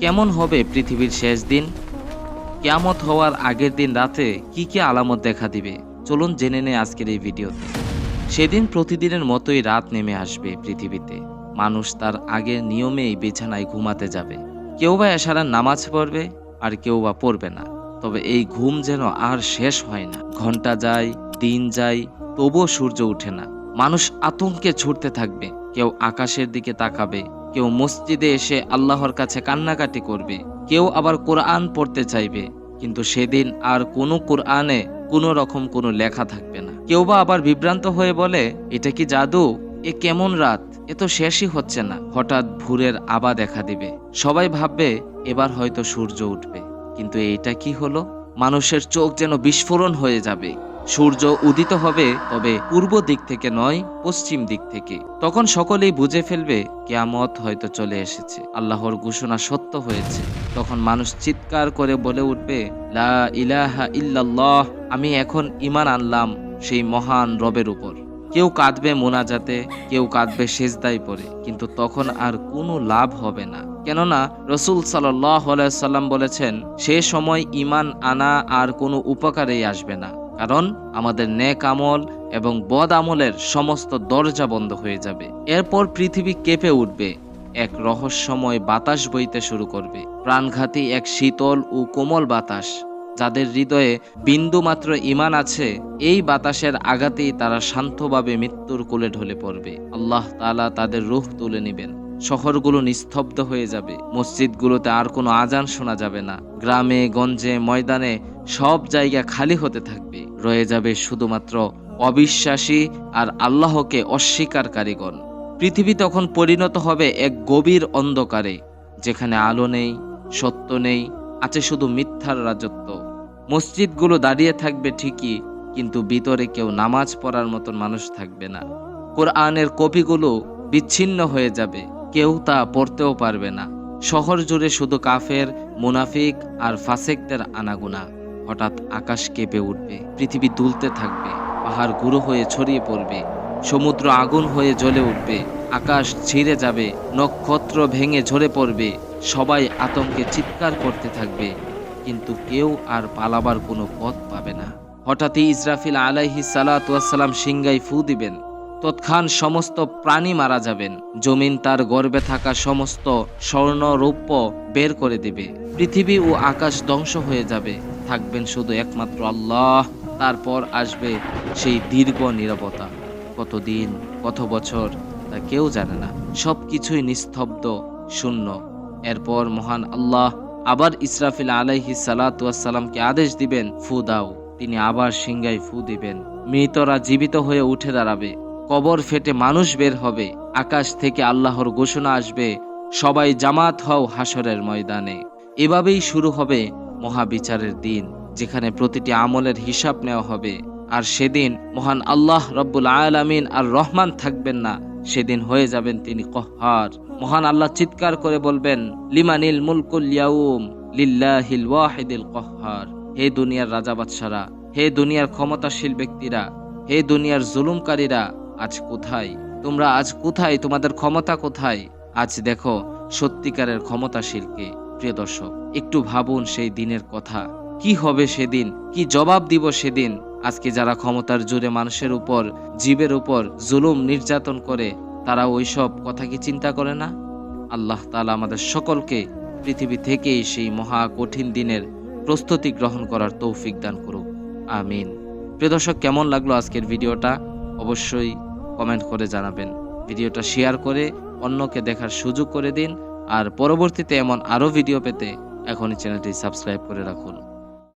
কেমন হবে পৃথিবীর শেষ দিন? কেয়ামত হওয়ার আগের দিন রাতে কি কি আলামত দেখা দিবে? চলুন জেনে নেই আজকের এই ভিডিওতে। সেদিন প্রতিদিনের মতোই রাত নেমে আসবে পৃথিবীতে। মানুষ তার আগের নিয়মেই বিছানায় ঘুমাতে যাবে। কেউ বা এশারার নামাজ পড়বে, আর কেউ বা পড়বে না। তবে এই ঘুম যেন আর শেষ হয় না। ঘণ্টা যায়, দিন যায়, তবুও সূর্য ওঠে না। মানুষ আতঙ্কে ছুটতে থাকবে। কেউ আকাশের দিকে তাকাবে কেউ মসজিদে এসে আল্লাহর কাছে কান্নাকাটি করবে, কেউ আবার কোরআন পড়তে চাইবে, কিন্তু সেদিন আর কোনো কোরআনে কোনো রকম কোনো লেখা থাকবে না। কেউ বা আবার বিভ্রান্ত হয়ে বলে, এটা কি জাদু? এ কেমন রাত? এ তো শেষই হচ্ছে না। হঠাৎ ভোরের আবা দেখা দিবে। সবাই ভাববে, এবার হয়তো সূর্য উঠবে। কিন্তু এইটা কি হলো? মানুষের চোখ যেন বিস্ফোরণ হয়ে যাবে। সূর্য উদিত হবে তবে পূর্ব দিক থেকে নয়, পশ্চিম দিক থেকে। তখন সকলেই বুঝে ফেলবে, কেয়ামত হয়তো চলে এসেছে। আল্লাহর ঘোষণা সত্য হয়েছে। তখন মানুষ চিৎকার করে বলে উঠবে, লা ইলাহা ইল্লাল্লাহ, আমি এখন ইমান আনলাম সেই মহান রবের উপর। কেউ কাঁদবে মোনাজাতে, কেউ কাঁদবে সেজদাই পরে কিন্তু তখন আর কোনো লাভ হবে না। কেননা, রসুল সাল্লাহ সাল্লাম বলেছেন, সে সময় ইমান আনা আর কোনো উপকারেই আসবে না। কারণ আমাদের নেক আমল এবং বদ আমলের সমস্ত দরজা বন্ধ হয়ে যাবে। এরপর পৃথিবী কেঁপে উঠবে, এক রহস্যময় বাতাস বইতে শুরু করবে। প্রাণঘাতী এক শীতল ও কোমল বাতাস, যাদের হৃদয়ে বিন্দু মাত্র ইমান আছে, এই বাতাসের আঘাতেই তারা শান্তভাবে মৃত্যুর কোলে ঢলে পড়বে। আল্লাহ তালা তাদের রূহ তুলে নেবেন। শহরগুলো নিস্তব্ধ হয়ে যাবে। মসজিদগুলোতে আর কোনো আজান শোনা যাবে না। গ্রামে, গঞ্জে, ময়দানে সব জায়গা খালি হতে থাকবে। রয়ে যাবে শুধুমাত্র অবিশ্বাসী আর আল্লাহকে অস্বীকারীগণ। পৃথিবী তখন পরিণত হবে এক গভীর অন্ধকারে, যেখানে আলো নেই, সত্য নেই, আছে শুধু মিথ্যার রাজত্ব। মসজিদগুলো দাঁড়িয়ে থাকবে ঠিকই, কিন্তু ভিতরে কেউ নামাজ পড়ার মতন মানুষ থাকবে না। কোরআনের কপিগুলো বিচ্ছিন্ন হয়ে যাবে, কেউ তা পড়তেও পারবে না। শহর জুড়ে শুধু কাফের, মুনাফিক আর ফাসেকদের আনাগুনা। হঠাৎ আকাশ কেঁপে উঠবে, পৃথিবী দুলতে থাকবে, পাহাড় গুঁড়ো হয়ে ছড়িয়ে পড়বে, সমুদ্র আগুন হয়ে জ্বলে উঠবে, আকাশ ছিঁড়ে যাবে, নক্ষত্র ভেঙে ঝরে পড়বে, সবাই আতঙ্কে চিৎকার করতে থাকবে, কিন্তু কেউ আর পালাবার কোনো পথ পাবে না। হঠাৎই ইসরাফিল আলাইহি সালাতাম সিংগাই ফু দিবেন। তৎক্ষণ সমস্ত প্রাণী মারা যাবেন। জমিন তার গর্বে থাকা সমস্ত স্বর্ণ রৌপ্য বের করে দিবে। পৃথিবী ও আকাশ ধ্বংস হয়ে যাবে। থাকবেন শুধু একমাত্র আল্লাহ, তারপর আসবে সেই দীর্ঘ নিরবতা। কতদিন, কত বছর, তা কেউ জানে না। সব কিছুই নিস্তব্ধ, শূন্য। এরপর মহান আল্লাহ আবার ইসরাফিল আলাইহি সালাতামকে আদেশ দিবেন, ফু দাও। তিনি আবার সিংগাই ফু দিবেন। মৃতরা জীবিত হয়ে উঠে দাঁড়াবে। কবর ফেটে মানুষ বের হবে। আকাশ থেকে আল্লাহর ঘোষণা আসবে, সবাই জামাত হও হাসরের ময়দানে। এভাবেই শুরু হবে মহাবিচারের দিন, যেখানে প্রতিটি আমলের হিসাব নেওয়া হবে। আর সেদিন মহান আল্লাহ রব্বুল আলামিন আর রহমান থাকবেন না, সেদিন হয়ে যাবেন তিনি কহার। মহান আল্লাহ চিৎকার করে বলবেন, লিমানিল মুলকুল ইয়াউম, লিল্লাহিল ওয়াহিদিল কহার। হে দুনিয়ার রাজা বাদশারা, হে দুনিয়ার ক্ষমতাশীল ব্যক্তিরা, হে দুনিয়ার জুলুমকারীরা, আজ কোথায়? তোমরা আজ কোথায়? তোমাদের ক্ষমতা কোথায়? আজ দেখো, সত্যিকারের ক্ষমতাশীলকে প্রিয় দর্শক, একটু ভাবুন সেই দিনের কথা। কি হবে সেদিন? কি জবাব দিব সেদিন? আজকে যারা ক্ষমতার জোরে মানুষের উপর, জীবের উপর জুলুম নির্যাতন করে, তারা ওইসব কথা কি চিন্তা করে না? আল্লাহ তালা আমাদের সকলকে পৃথিবী থেকেই সেই মহা কঠিন দিনের প্রস্তুতি গ্রহণ করার তৌফিক দান করুক। আমিন। প্রিয় দর্শক, কেমন লাগল আজকের ভিডিওটা? অবশ্যই কমেন্ট করে জানাবেন। ভিডিওটা শেয়ার করে অন্যকে দেখার সুযোগ করে দিন। আর পরবর্তীতে এমন আরও ভিডিও পেতে এখনই চ্যানেলটি সাবস্ক্রাইব করে রাখুন।